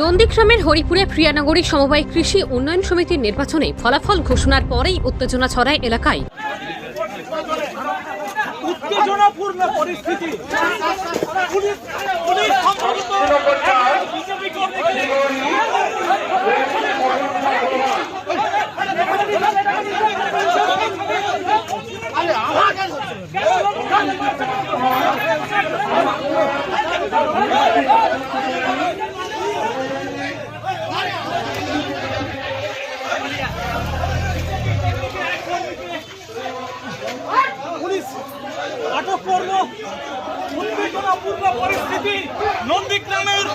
নন্দীগ্রামের হরিপুরে প্রিয়ানগরী সমবায় কৃষি উন্নয়ন সমিতির নির্বাচনে ফলাফল ঘোষণার পরেই উত্তেজনা ছড়ায় এলাকায়। উত্তেজনাপূর্ণ পরিস্থিতি। পুলিশ পুলিশ আটক করল উত্তেজনাপূর্ণ পরিস্থিতি নন্দীগ্রামের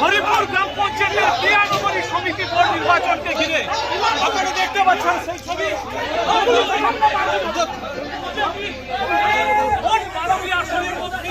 হরিপুর গ্রাম পঞ্চায়েতের ক্রিয়ানগরী সমিতি বোর্ড নির্বাচনকে ঘিরে। আপনারা দেখতে পাচ্ছেন সেই ছবি। আসনের মধ্যে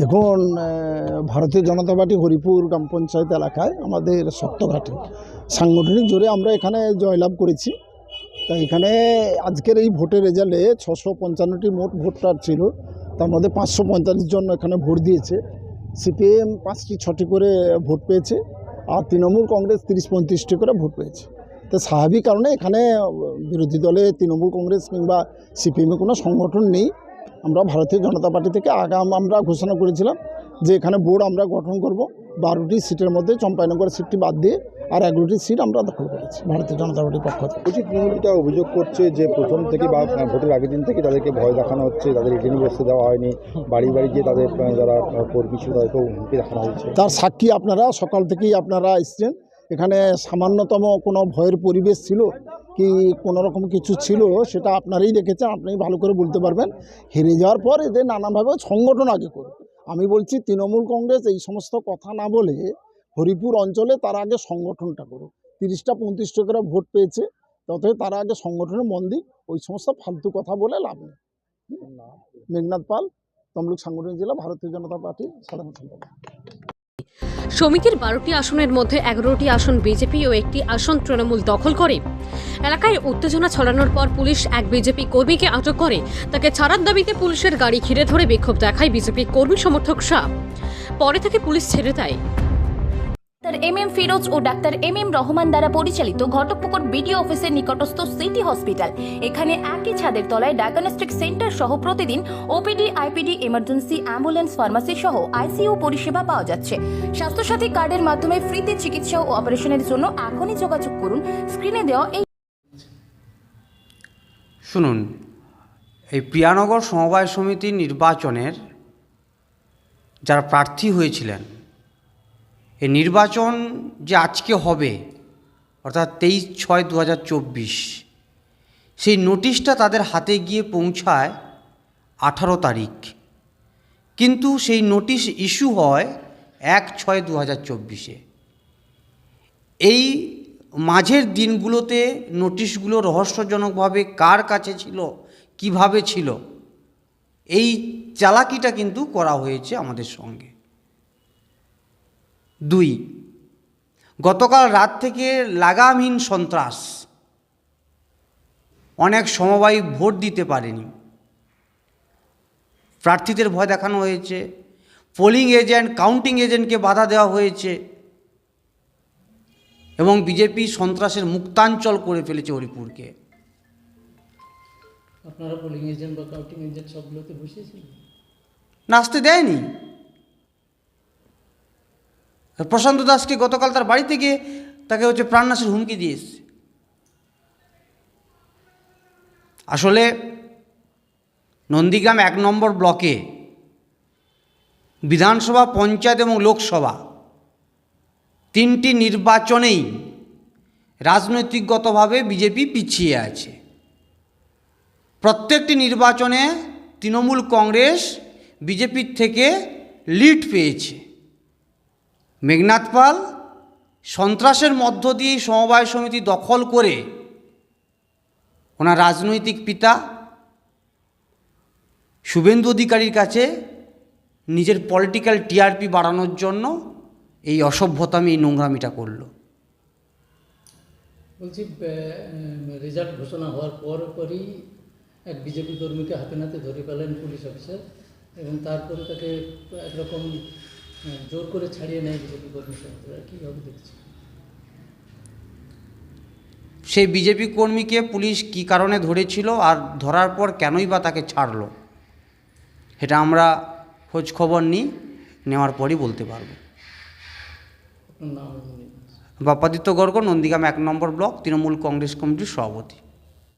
দেখুন ভারতীয় জনতা পার্টি হরিপুর গ্রাম পঞ্চায়েত এলাকায় আমাদের সপ্তঘাটে। সাংগঠনিক জোরে আমরা এখানে জয়লাভ করেছি। তা এখানে আজকের এই ভোটের রেজাল্টে ছশো পঞ্চান্নটি মোট ভোটার ছিল। তার মধ্যে পাঁচশো পঁয়তাল্লিশ জন এখানে ভোট দিয়েছে। সিপিএম পাঁচটি, ছটি করে ভোট পেয়েছে আর তৃণমূল কংগ্রেস তিরিশ পঁয়ত্রিশটি করে ভোট পেয়েছে। তো স্বাভাবিক কারণে এখানে বিরোধী দলে তৃণমূল কংগ্রেস কিংবা সিপিএমে কোনো সংগঠন নেই। আমরা ভারতীয় জনতা পার্টি থেকে আগাম আমরা ঘোষণা করেছিলাম যে এখানে বোর্ড আমরা গঠন করব। বারোটি সিটের মধ্যে চম্পাইনগর সিটটি বাদ দিয়ে আর এগারোটি সিট আমরা দখল করেছি ভারতীয় জনতা পার্টির পক্ষ থেকে। বলছি তৃণমূলটা অভিযোগ করছে যে প্রথম থেকে বা ভোটের আগের দিন থেকে তাদেরকে ভয় দেখানো হচ্ছে তাদের এটিএমে বসতে দেওয়া হয়নি বাড়ি বাড়ি গিয়ে তাদের যারা কর্মী ছিল তাদেরকেও হুমকি দেখানো হয়েছে তার সাক্ষী আপনারা সকাল থেকেই আপনারা এসছেন। এখানে সামান্যতম কোনো ভয়ের পরিবেশ ছিল? কি কোনো রকম কিছু ছিল সেটা আপনারাই দেখেছেন, আপনি ভালো করে বলতে পারবেন। হেরে যাওয়ার পর এদের নানাভাবে সংগঠন আগে করুন আমি বলছি, তৃণমূল কংগ্রেস এই সমস্ত কথা না বলে হরিপুর অঞ্চলে তারা আগে সংগঠনটা করুক। তিরিশটা পঁয়ত্রিশটা করে ভোট পেয়েছে, ততই তারা আগে সংগঠনে মন দিক, ওই সমস্ত ফালতু কথা বলে লাভ নেই। মেঘনাথ পাল, তমলুক সাংগঠনিক জেলা, ভারতীয় জনতা পার্টির সাধারণ সম্পাদক। সমিতির বারোটি আসনের মধ্যে এগারোটি আসন বিজেপি ও একটি আসন তৃণমূল দখল করে। এলাকায় উত্তেজনা ছড়ানোর পর পুলিশ এক বিজেপি কর্মীকে আটক করে। তাকে ছাড়ার দাবিতে পুলিশের গাড়ি ঘিরে ধরে বিক্ষোভ দেখায় বিজেপি কর্মী সমর্থকরা পরে তাকে পুলিশ ছেড়ে দেয়। এম এম ফিরোজ ও ডাক্তার এম এম রহমান দ্বারা পরিচালিত ঘটকপুকুর বিডিও অফিসের নিকটস্থ সিটি হসপিটাল। এখানে একই ছাদের তলায় ডায়াগনস্টিক সেন্টার সহ প্রতিদিন OPD, IPD, emergency, ambulance, pharmacy সহ আইসিইউ পরিষেবা পাওয়া যাচ্ছে। স্বাস্থ্যসাথী কার্ডের মাধ্যমে ফ্রিতে চিকিৎসা ও অপারেশনের জন্য এখনই যোগাযোগ করুন। স্ক্রিনে দেওয়া এই শুনুন, এই প্রিয়ানগর সমবায় সমিতির নির্বাচনের যারা প্রার্থী হয়েছিলেন, এই নির্বাচন যে আজকে হবে, অর্থাৎ তেইশ ছয় দু সেই নোটিশটা তাদের হাতে গিয়ে পৌঁছায় আঠারো তারিখ। কিন্তু সেই নোটিশ ইস্যু হয় এক ছয় দু হাজার চব্বিশে। এই মাঝের দিনগুলোতে নোটিশগুলো রহস্যজনকভাবে কার কাছে ছিল, কীভাবে ছিল, এই চালাকিটা কিন্তু করা হয়েছে আমাদের সঙ্গে। দুই, গতকাল রাত থেকে লাগামহীন সন্ত্রাস। অনেক সমবায়ী ভোট দিতে পারেনি। প্রার্থীদের ভয় দেখানো হয়েছে। পোলিং এজেন্ট, কাউন্টিং এজেন্টকে বাধা দেওয়া হয়েছে। এবং বিজেপি সন্ত্রাসের মুক্তাঞ্চল করে ফেলেছে হরিপুরকে। আপনারা পোলিং এজেন্ট বা কাউন্টিং এজেন্ট সবগুলোতে বসিয়েছিলেন? নাচতে দেয়নি। প্রশান্ত দাসকে গতকাল তার বাড়িতে গিয়ে তাকে হচ্ছে প্রাণনাশের হুমকি দিয়ে এসছে। আসলে নন্দীগ্রাম এক নম্বর ব্লকে বিধানসভা পঞ্চায়েত এবং লোকসভা তিনটি নির্বাচনেই রাজনৈতিকগতভাবে বিজেপি পিছিয়ে আছে। প্রত্যেকটি নির্বাচনে তৃণমূল কংগ্রেস বিজেপির থেকে লিড পেয়েছে। মেঘনাথ পাল সন্ত্রাসের মধ্য দিয়ে সমবায় সমিতি দখল করে ওনার রাজনৈতিক পিতা শুভেন্দু অধিকারীর কাছে নিজের পলিটিক্যাল টিআরপি বাড়ানোর জন্য এই অসভ্যতামি এই নোংরামিটা করল। বলছি রেজাল্ট ঘোষণা হওয়ার পর পরই এক বিজেপি কর্মীকে হাতে নাতে ধরে পেলেন পুলিশ অফিসার এবং তারপরে তাকে একরকম জোর করে ছাড়িয়ে নেয় বিজেপি কর্মী সংগঠনরা কীভাবে দেখছে সেই বিজেপি কর্মীকে পুলিশ কী কারণে ধরেছিল আর ধরার পর কেনই বা তাকে ছাড়লো? এটা আমরা খোঁজ খবর নিই নেওয়ার পরই বলতে পারব আপনার নাম এবং নির্দেশ। বাপ্পাদিত্য গর্গ নন্দীগ্রাম এক নম্বর ব্লক তৃণমূল কংগ্রেস কমিটির সভাপতি।